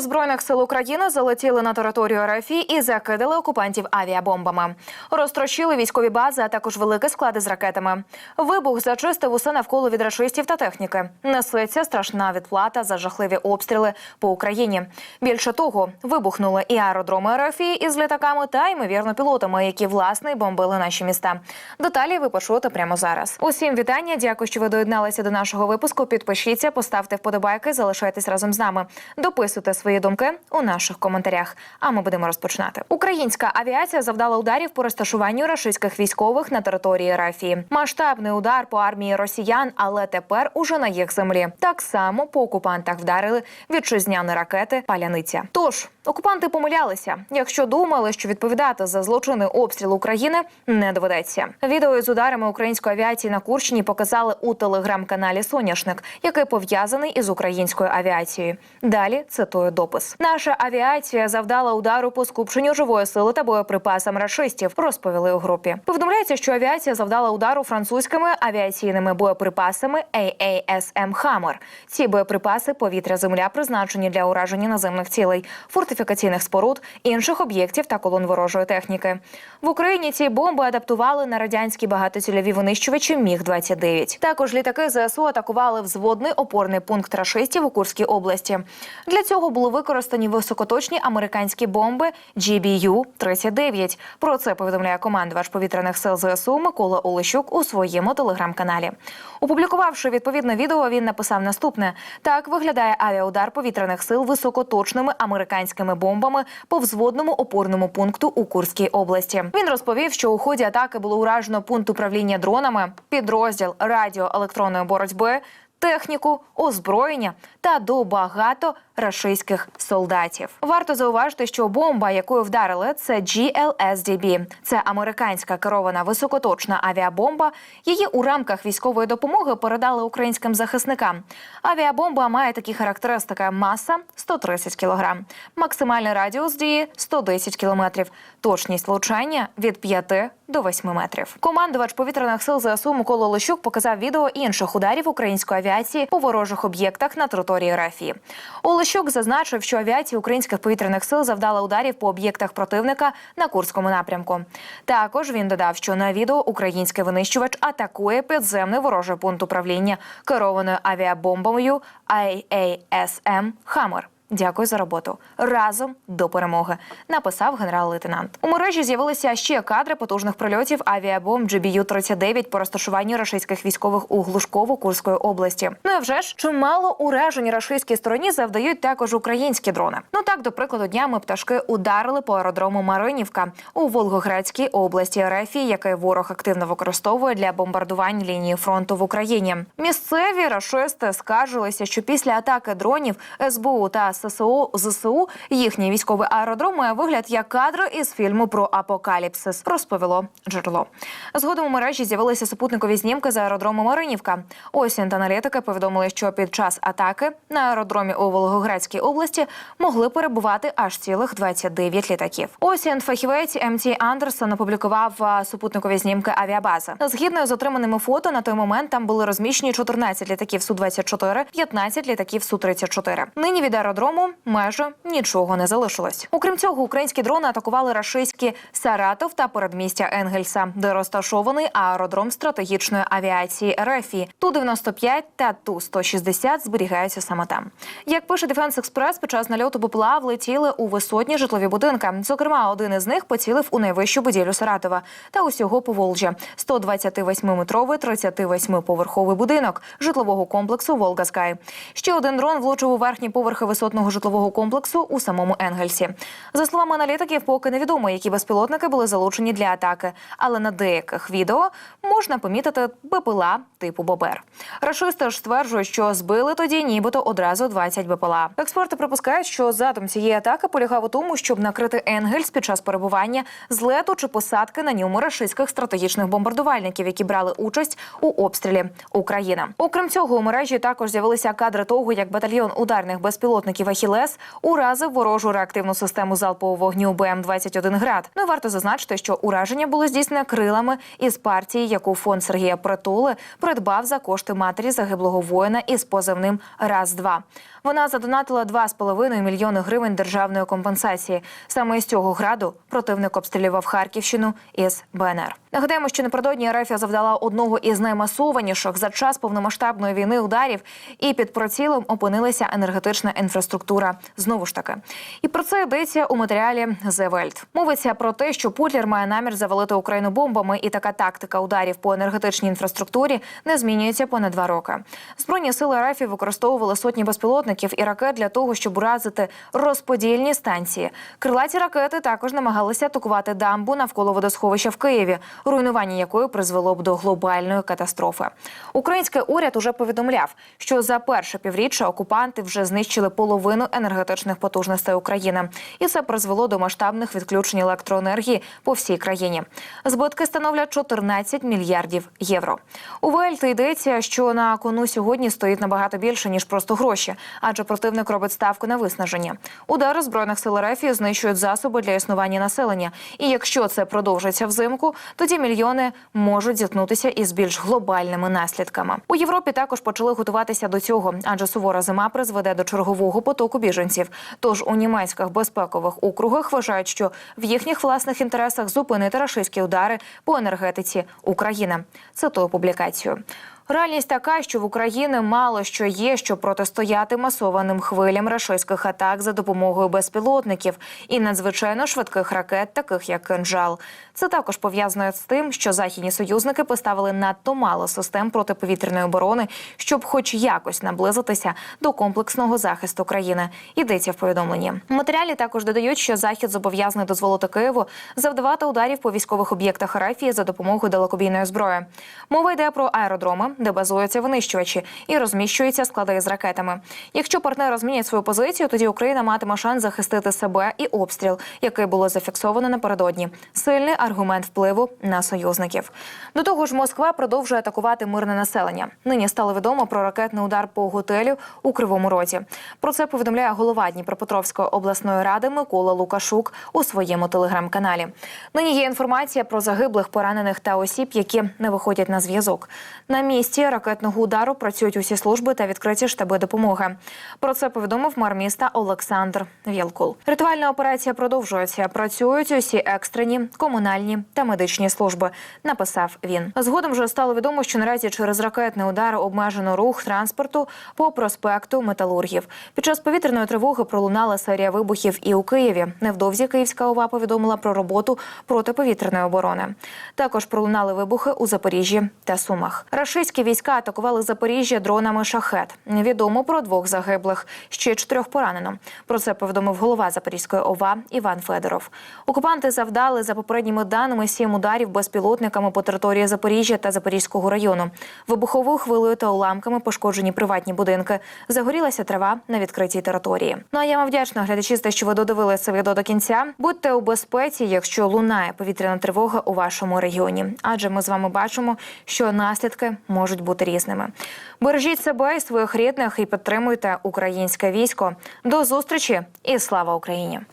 Збройних сил України залетіли на територію РФ і закидали окупантів авіабомбами. Розтрощили військові бази, а також великі склади з ракетами. Вибух зачистив усе навколо від рашистів та техніки. Несеться страшна відплата за жахливі обстріли по Україні. Більше того, вибухнули і аеродроми РФ із літаками та ймовірно пілотами, які власне бомбили наші міста. Деталі ви почуєте прямо зараз. Усім вітання. Дякую, що ви доєдналися до нашого випуску. Підпишіться, поставте вподобайки, залишайтесь разом з нами. Дописуйте свої думки у наших коментарях. А ми будемо розпочинати. Українська авіація завдала ударів по розташуванню рашистських військових на території Рафії. Масштабний удар по армії росіян, але тепер уже на їх землі. Так само по окупантах вдарили вітчизняні ракети Паляниця. Тож окупанти помилялися, якщо думали, що відповідати за злочини обстрілу України не доведеться. Відео із ударами української авіації на Курщині показали у телеграм-каналі Соняшник, який пов'язаний із українською авіацією. Далі цитую допис: наша авіація завдала удару по скупченню живої сили та боєприпасам рашистів. Розповіли у групі. Повідомляється, що авіація завдала удару французькими авіаційними боєприпасами AASM Хаммер. Ці боєприпаси повітря земля призначені для ураження наземних цілей, фортифікаційних споруд, інших об'єктів та колон ворожої техніки. В Україні ці бомби адаптували на радянські багатоцільові винищувачі Міг 29 Також літаки ЗСУ атакували взводний опорний пункт рашистів у Курській області. Для цього були використані високоточні американські бомби GBU-39. Про це повідомляє командувач повітряних сил ЗСУ Микола Олещук у своєму телеграм-каналі. Опублікувавши відповідне відео, він написав наступне: так виглядає авіаудар повітряних сил високоточними американськими бомбами по взводному опорному пункту у Курській області. Він розповів, що у ході атаки було уражено пункт управління дронами, підрозділ радіоелектронної боротьби. Техніку, озброєння та до багато рашистських солдатів. Варто зауважити, що бомба, якою вдарили, це GLSDB. Це американська керована високоточна авіабомба. Її у рамках військової допомоги передали українським захисникам. Авіабомба має такі характеристики: маса 130 кг, максимальний радіус дії 110 км, точність влучання від 5 до 8 метрів. Командувач повітряних сил ЗСУ Микола Лещук показав відео інших ударів української авіації по ворожих об'єктах на території РФ. Олещук зазначив, що авіація українських повітряних сил завдала ударів по об'єктах противника на Курському напрямку. Також він додав, що на відео український винищувач атакує підземний ворожий пункт управління керованою авіабомбою IASM «Хаммер». Дякую за роботу. Разом до перемоги. Написав генерал-лейтенант. У мережі з'явилися ще кадри потужних прильотів авіабомб GBU-39 по розташуванню рашистських військових у Глушково Курської області. Ну і вже ж чимало уражень рашистській стороні завдають також українські дрони. Ну так, до прикладу, днями пташки ударили по аеродрому Маринівка у Волгоградській області РФ, який ворог активно використовує для бомбардувань лінії фронту в Україні. Місцеві рашисти скаржилися, що після атаки дронів СБУ та ССО ЗСУ їхній військовий аеродром має вигляд як кадри із фільму про апокаліпсис. Розповіло джерело. Згодом у мережі з'явилися супутникові знімки з аеродрому Маринівка. Осінь та аналітики повідомили, що під час атаки на аеродромі у Волгоградській області могли перебувати аж цілих 29 літаків. Осінь фахівець МТ Андерсон опублікував супутникові знімки авіабази. Згідно з отриманими фото, на той момент там були розміщені 14 літаків су 24 15 літаків су 34 Нині від аеродрому майже нічого не залишилось. Окрім цього, українські дрони атакували рашистські Саратов та передмістя Енгельса, де розташований аеродром стратегічної авіації РФІ. Ту 95 та ту 160 зберігаються саме там. Як пише Дефенс Експрес, під час нальоту БПЛА влетіли у висотні житлові будинки. Зокрема, один із них поцілив у найвищу будівлю Саратова та усього Поволжя. 128-метровий 38-поверховий будинок житлового комплексу Волга Скай. Ще один дрон влучив у верхні поверхи висотного житлового комплексу у самому Енгельсі. За словами аналітиків, поки невідомо, які безпілотники були залучені для атаки, але на деяких відео можна помітити БПЛА типу Бобер. Рашисти ж стверджують, що збили тоді нібито одразу 20 БПЛА. Експерти припускають, що задум цієї атаки полягав у тому, щоб накрити Енгельс під час перебування злету чи посадки на ньому рашистських стратегічних бомбардувальників, які брали участь у обстрілі України. Окрім цього, у мережі також з'явилися кадри того, як батальйон ударних безпілотників безпілотників Ахілес уразив ворожу реактивну систему залпового вогню БМ-21 град. Ну і варто зазначити, що ураження було здійснене крилами із партії, яку фонд Сергія Притули придбав за кошти матері загиблого воїна із позивним раз 2 Вона задонатила 2,5 мільйони гривень державної компенсації. Саме із цього граду противник обстрілював Харківщину із БНР. Нагадаємо, що напередодні РФ завдала одного із наймасованіших за час повномасштабної війни ударів, і під прицілом опинилася енергетична інфраструктура. Знову ж таки, і про це йдеться у матеріалі The Welt. Мовиться про те, що Путлер має намір завалити Україну бомбами, і така тактика ударів по енергетичній інфраструктурі не змінюється понад два роки. Збройні сили РФ використовували сотні безпілотників і ракет для того, щоб уразити розподільні станції. Крилаті ракети також намагалися атакувати дамбу навколо водосховища в Києві, руйнування якої призвело б до глобальної катастрофи. Український уряд уже повідомляв, що за перше півріччя окупанти вже знищили половину енергетичних потужностей України, і це призвело до масштабних відключень електроенергії по всій країні. Збитки становлять 14 мільярдів євро. У Вельт йдеться, що на кону сьогодні стоїть набагато більше ніж просто гроші, адже противник робить ставку на виснаження. Удари збройних сил РФ знищують засоби для існування населення. І якщо це продовжиться взимку, тоді мільйони можуть зіткнутися із більш глобальними наслідками. У Європі також почали готуватися до цього, адже сувора зима призведе до чергового потоку біженців. Тож у німецьких безпекових округах вважають, що в їхніх власних інтересах зупинити рашистські удари по енергетиці України. Цитую публікацію. Реальність така, що в Україні мало що є, щоб протистояти масованим хвилям рашистських атак за допомогою безпілотників і надзвичайно швидких ракет, таких як кинжал. Це також пов'язано з тим, що західні союзники поставили надто мало систем протиповітряної оборони, щоб, хоч якось, наблизитися до комплексного захисту країни. Йдеться в повідомленні. Матеріалі також додають, що захід зобов'язаний дозволити Києву завдавати ударів по військових об'єктах Арафії за допомогою далекобійної зброї. Мова йде про аеродроми, де базуються винищувачі і розміщуються склади з ракетами. Якщо партнери змінять свою позицію, тоді Україна матиме шанс захистити себе і обстріл, який було зафіксовано напередодні. Сильний аргумент впливу на союзників. До того ж, Москва продовжує атакувати мирне населення. Нині стало відомо про ракетний удар по готелю у Кривому Розі. Про це повідомляє голова Дніпропетровської обласної ради Микола Лукашук у своєму телеграм-каналі. Нині є інформація про загиблих, поранених та осіб, які не виходять на зв'язок. На місці ракетного удару працюють усі служби та відкриті штаби допомоги. Про це повідомив мер міста Олександр Вєлкул. Ритуальна операція продовжується. Працюють усі екстрені, комунальні та медичні служби. Написав він. Згодом вже стало відомо, що наразі через ракетний удар обмежено рух транспорту по проспекту Металургів. Під час повітряної тривоги пролунала серія вибухів і у Києві. Невдовзі Київська ОВА повідомила про роботу протиповітряної оборони. Також пролунали вибухи у Запоріжжі та Сумах. Рашистські війська атакували Запоріжжя дронами шахет. Відомо про двох загиблих, ще чотирьох поранено. Про це повідомив голова Запорізької ОВА Іван Федоров. Окупанти завдали за попередніми даними сім ударів безпілотниками по території Запоріжжя та Запорізького району. Вибуховою хвилею та уламками пошкоджені приватні будинки. Загорілася трава на відкритій території. Ну а я вам вдячна глядачі, за те, що ви додивилися це відео до кінця. Будьте у безпеці, якщо лунає повітряна тривога у вашому регіоні. Адже ми з вами бачимо, що наслідки можуть бути різними. Бережіть себе і своїх рідних і підтримуйте українське військо. До зустрічі і слава Україні!